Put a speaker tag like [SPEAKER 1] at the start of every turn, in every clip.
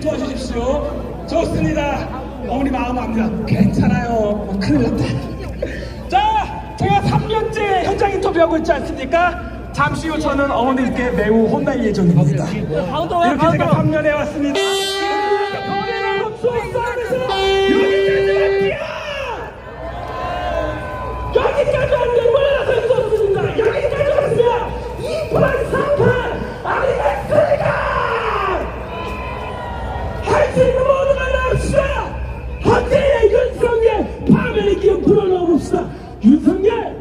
[SPEAKER 1] 도와주십시오. 좋습니다. 어머니 마음 압니다. 괜찮아요. 어, 큰일 났다. 자, 제가 3년째 현장 인터뷰하고 있지 않습니까? 잠시 후 저는 어머니께 매우 혼날 예정입니다. 이렇게 제가 3년 해왔습니다. 거리를 수업하면서 여기까지 왔지요! 여기까지 왔는데 몰라서 할수 없습니다. 여기까지 왔으면 2판 3판 아니겠습니까? 할 수 있는 모두가 나옵시다. 헌재의 윤석열 파면의 기억 불어넣어봅시다. 윤석열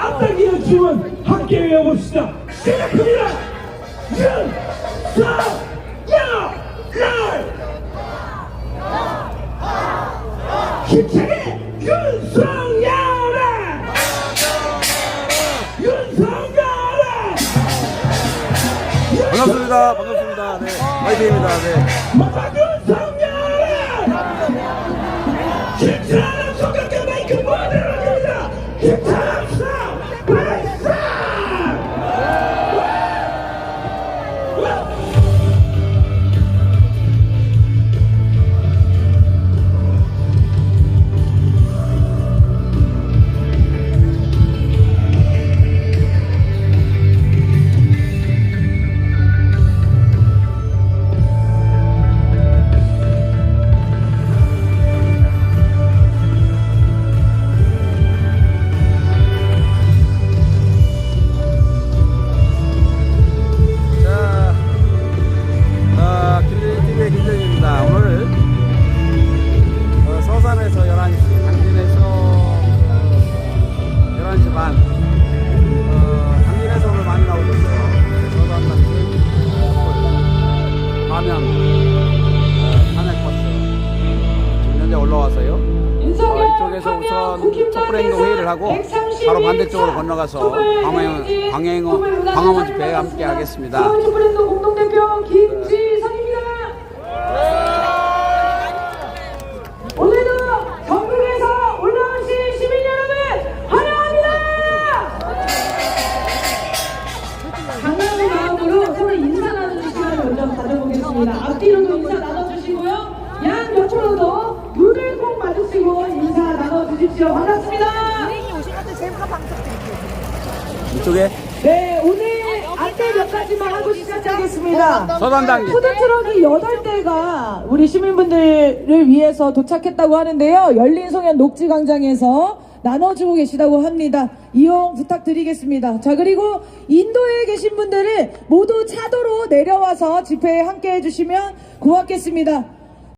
[SPEAKER 1] 앞당기는 지원 함께 외워봅시다. 시작합니다. 윤석열 힘차게 윤석열아 윤석열아
[SPEAKER 2] 반갑습니다. 반갑습니다. 네. 화이팅입니다. 네.
[SPEAKER 1] 마마 윤석열아 힘차는
[SPEAKER 2] 올라와서요. 어, 이쪽에서 우선 촛불행동 회의를 하고 바로 반대쪽으로 건너가서 광화문, 광화문, 광화문 집회에 함께 하겠습니다.
[SPEAKER 3] 서울시 브랜드 공동대표 김지선입니다. 오늘도 전국에서 올라오신 시민 여러분 환영합니다. 강렬한 마음으로 서로 인사 나누는 시간을 먼저 가져보겠습니다. 앞뒤로도 인사 나눠주시고요. 양 옆으로도 눈을 꼭 마주치고 인사 나눠주십시오. 반갑습니다.
[SPEAKER 2] 이쪽에
[SPEAKER 3] 네, 오늘 안내 몇 가지만 하고 시작하겠습니다.
[SPEAKER 2] 서산 당진.
[SPEAKER 3] 푸드트럭이 8대가 우리 시민분들을 위해서 도착했다고 하는데요. 열린 송현 녹지 광장에서 나눠주고 계시다고 합니다. 이용 부탁드리겠습니다. 자, 그리고 인도에 계신 분들은 모두 차도로 내려와서 집회에 함께 해주시면 고맙겠습니다.